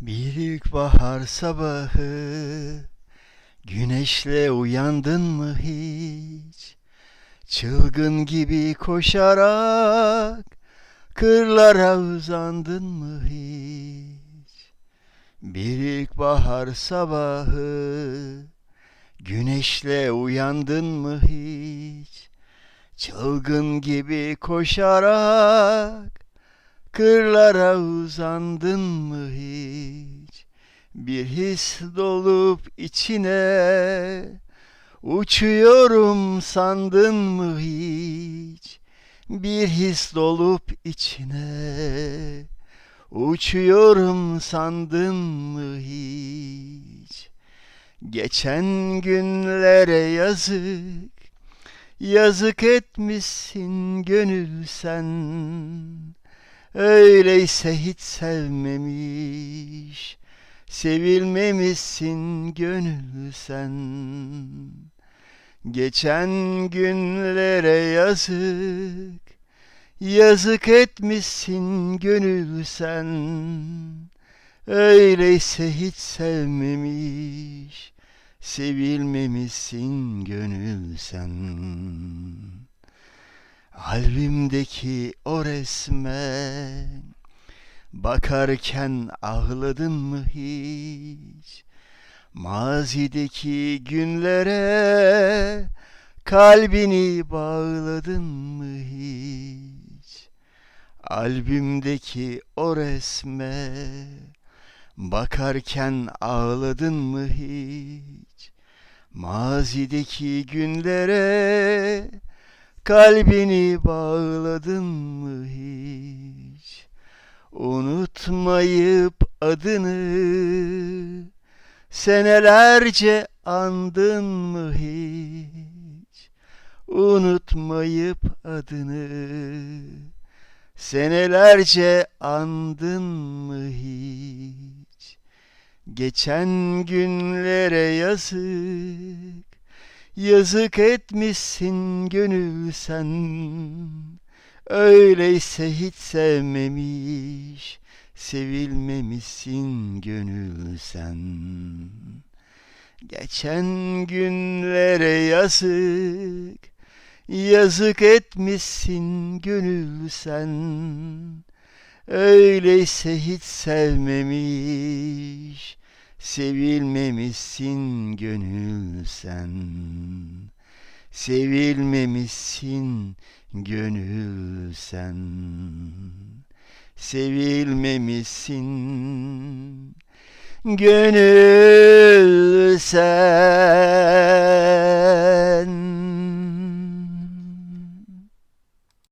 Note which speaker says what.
Speaker 1: Bir ilkbahar sabahı Güneşle uyandın mı hiç? Çılgın gibi koşarak Kırlara uzandın mı hiç? Bir ilkbahar sabahı Güneşle uyandın mı hiç? Çılgın gibi koşarak Kırlara uzandın mı hiç? Bir his dolup içine Uçuyorum sandın mı hiç? Bir his dolup içine Uçuyorum sandın mı hiç? Geçen günlere yazık Yazık etmişsin gönül sen Öyleyse hiç sevmemiş Sevilmemişsin gönül sen. Geçen günlere yazık Yazık etmişsin gönül sen. Öyleyse hiç sevmemiş Sevilmemişsin gönül sen Albümdeki o resme Bakarken ağladın mı hiç? Mazideki günlere Kalbini bağladın mı hiç? Albümdeki o resme Bakarken ağladın mı hiç? Mazideki günlere Kalbini bağladın mı hiç? Unutmayıp adını Senelerce andın mı hiç? Unutmayıp adını Senelerce andın mı hiç? Geçen günlere yazık Yazık etmişsin gönül sen. Öyleyse hiç sevmemiş Sevilmemişsin gönül sen. Geçen günlere yazık Yazık etmişsin gönül sen. Öyleyse hiç sevmemiş Sevilmemişsin gönül sen. Sevilmemişsin gönül sen. Sevilmemişsin gönül sen